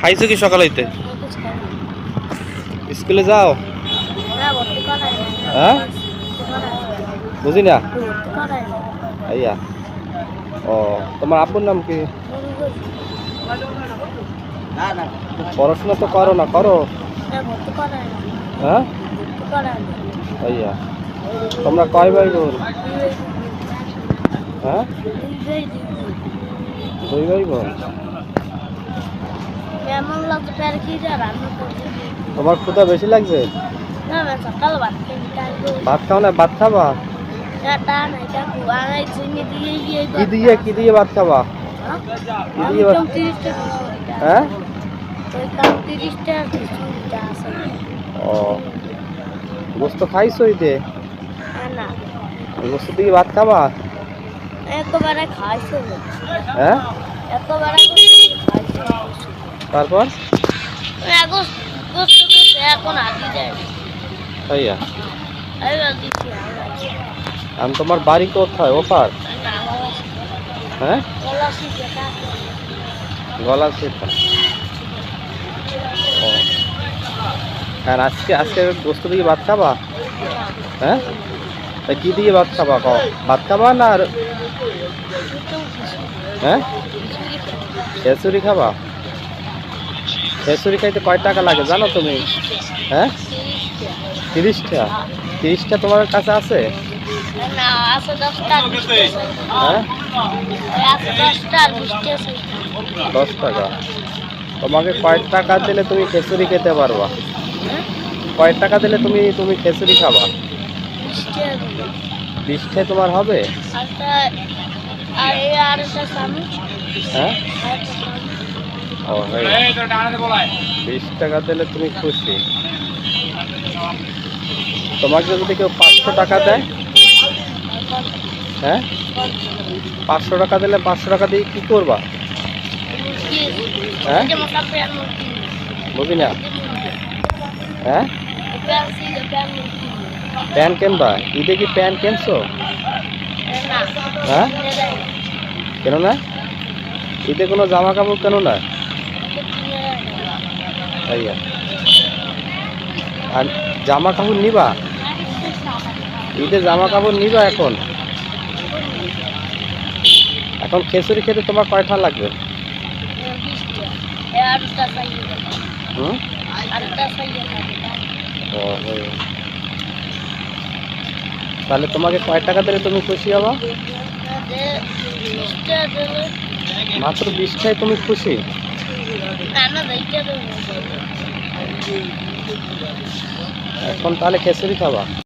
খাইছো কি সকাল হইতে স্কুলে যাও। হ্যাঁ? বুঝি না। আইয়া ও, তোমার আব্বুর নাম কি পড়াশোনা তো করো না, করো। হ্যাঁ। আইয়া তোমরা কয় ভাই বোন হ্যাঁ। দুই ভাই বোন কেমন লাগছে রান্না করছি। তোমার ক্ষুধা বেশি লাগছে? না না সকাল ভাত ভাত খাও না ভাত খাবা? এটা নাই কাকু আড়াই চিনি দিয়ে গিয়ে কি দিয়ে কি দিয়ে ভাত খাবা? কি দিয়ে ভাত হ্যাঁ? ওই কাম তিরিশ টাকা আছে। ও গোস্ত খাইছো ইতে না, না। গোস্ত দিয়ে ভাত খাবা? একেবারে খাইছে। হ্যাঁ? একেবারে খাইছে না। তারপর এখন গোস্ত দিচ্ছে, এখন আগে যায় না। আইয়া এবার আমরা। আমি তোমার বাড়ি কোথায়? ওপার? হ্যাঁ? গলা। ও। আর আজকে আজকে গোস্ত দিয়ে ভাত খাবা? হ্যাঁ? কি দিয়ে ভাত খাবা কও? ভাত খাবা না আর হ্যাঁ? খেসুরি খাবা? খেসুরি খাইতে কয় টাকা লাগে জানো তুমি? হ্যাঁ? তিরিশটা? তিরিশটা তোমার কাছে আছে। হ্যাঁ? আছে। দশ টাকা। তোমাকে কয় টাকা দিলে তুমি খেসুরি খেতে পারবা? হ্যাঁ? কয় টাকা দিলে তুমি তুমি খেসুরি খাবা? দেবে। তোমার হবে? হ্যাঁ আরেকটা চামচ ও হয়ে বিশ টাকা দিলে তুমি খুশি। তোমাকে যদি কেউ পাঁচশো টাকা দেয় হ্যাঁ? পাঁচশো টাকা দিলে পাঁচশো টাকা দিয়ে কি করবা? হ্যাঁ? বুঝি না? হ্যাঁ? প্যান কেনবা? ঈদে কি প্যান কেনছো? হ্যাঁ? কেন না ঈদে কোনো জামা কাপড় কেন না? তাইয়া আর জামা কাপড় নিবা? ঈদে জামা কাপড় নিবা এখন? এখন খেসুরি খেতে তোমার কয়টা লাগবে। তাহলে তোমাকে কয় টাকা দিলে তুমি খুশি হবা? মাত্র বিশটায় তুমি খুশি? এখন তাহলে খেসুরি খাবা।